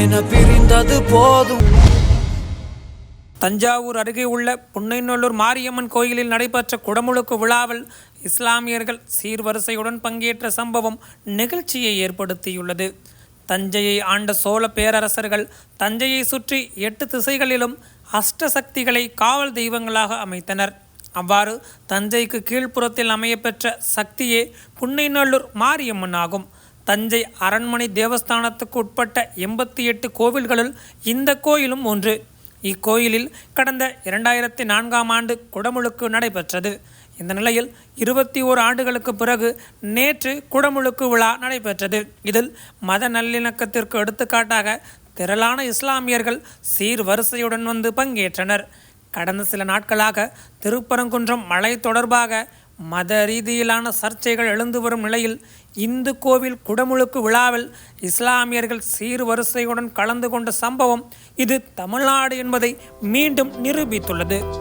என பிரிந்தது போதும். தஞ்சாவூர் அருகே உள்ள புன்னைநல்லூர் மாரியம்மன் கோயிலில் நடைபெற்ற குடமுழுக்கு விழாவில் இஸ்லாமியர்கள் சீர்வரிசையுடன் பங்கேற்ற சம்பவம் நிகழ்ச்சியை ஏற்படுத்தியுள்ளது. தஞ்சையை ஆண்ட சோழ பேரரசர்கள் தஞ்சையை சுற்றி எட்டு திசைகளிலும் அஷ்டசக்திகளை காவல் தெய்வங்களாக அமைத்தனர். அவ்வாறு தஞ்சைக்கு கீழ்ப்புறத்தில் அமையப்பெற்ற சக்தியே புன்னைநல்லூர் மாரியம்மன் ஆகும். தஞ்சை அரண்மனை தேவஸ்தானத்துக்கு உட்பட்ட எண்பத்தி எட்டு கோவில்களுள் இந்த கோயிலும் ஒன்று. இக்கோயிலில் கடந்த இரண்டாயிரத்தி நான்காம் ஆண்டு குடமுழுக்கு நடைபெற்றது. இந்த நிலையில் இருபத்தி ஓரு ஆண்டுகளுக்கு பிறகு நேற்று குடமுழுக்கு விழா நடைபெற்றது. இதில் மத நல்லிணக்கத்திற்கு எடுத்துக்காட்டாக திரளான இஸ்லாமியர்கள் சீர்வரிசையுடன் வந்து பங்கேற்றனர். கடந்த சில நாட்களாக திருப்பரங்குன்றம் மழை தொடர்பாக மத ரீதியிலான சர்ச்சைகள் எழுந்து வரும் நிலையில் இந்து கோவில் குடமுழுக்கு விழாவில் இஸ்லாமியர்கள் சீர்வரிசையுடன் கலந்து கொண்ட சம்பவம் இது தமிழ்நாடு என்பதை மீண்டும் நிரூபித்துள்ளது.